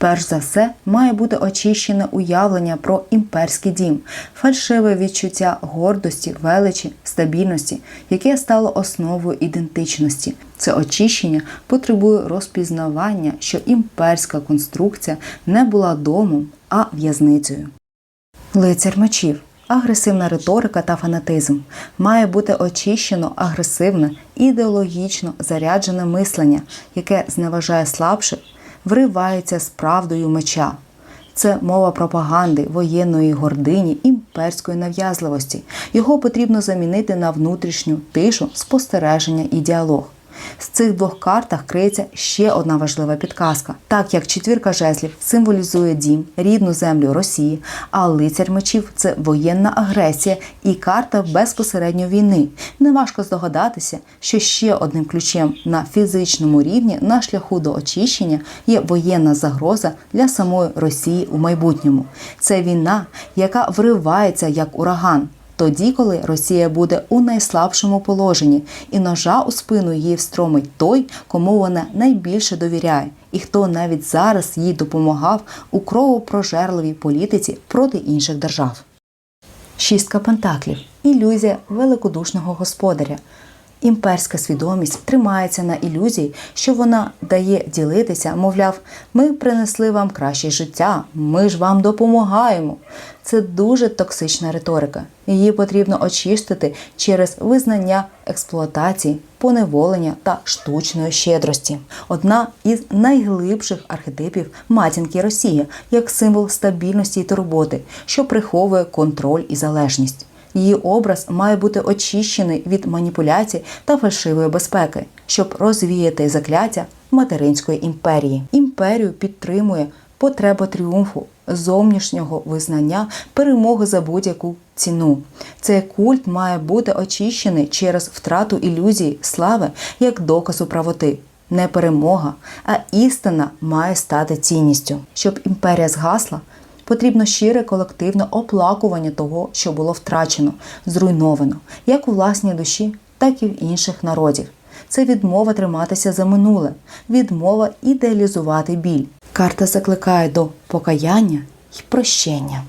Перш за все, має бути очищене уявлення про імперський дім, фальшиве відчуття гордості, величі, стабільності, яке стало основою ідентичності. Це очищення потребує розпізнавання, що імперська конструкція не була домом, а в'язницею. Лицар мечів. Агресивна риторика та фанатизм має бути очищено агресивне, ідеологічно заряджене мислення, яке зневажає слабших, вривається з правдою меча. Це мова пропаганди, воєнної гордині, імперської нав'язливості. Його потрібно замінити на внутрішню тишу, спостереження і діалог. З цих двох картах криється ще одна важлива підказка. Так як четвірка жезлів символізує дім, рідну землю Росії, а лицар мечів це воєнна агресія і карта безпосередньо війни. Неважко здогадатися, що ще одним ключем на фізичному рівні на шляху до очищення є воєнна загроза для самої Росії у майбутньому. Це війна, яка вривається як ураган. Тоді, коли Росія буде у найслабшому положенні, і ножа у спину її встромить той, кому вона найбільше довіряє, і хто навіть зараз їй допомагав у кровопрожерливій політиці проти інших держав. Шістка пентаклів ілюзія великодушного господаря. Імперська свідомість тримається на ілюзії, що вона дає ділитися, мовляв, ми принесли вам краще життя, ми ж вам допомагаємо. Це дуже токсична риторика. Її потрібно очистити через визнання експлуатації, поневолення та штучної щедрості. Одна із найглибших архетипів матінки Росії як символ стабільності і турботи, що приховує контроль і залежність. Її образ має бути очищений від маніпуляцій та фальшивої безпеки, щоб розвіяти закляття материнської імперії. Імперію підтримує потреба тріумфу, зовнішнього визнання, перемоги за будь-яку ціну. Цей культ має бути очищений через втрату ілюзії слави як доказу правоти. Не перемога, а істина має стати цінністю. Щоб імперія згасла, потрібно щире колективне оплакування того, що було втрачено, зруйновано, як у власній душі, так і в інших народів. Це відмова триматися за минуле, відмова ідеалізувати біль. Карта закликає до покаяння й прощення.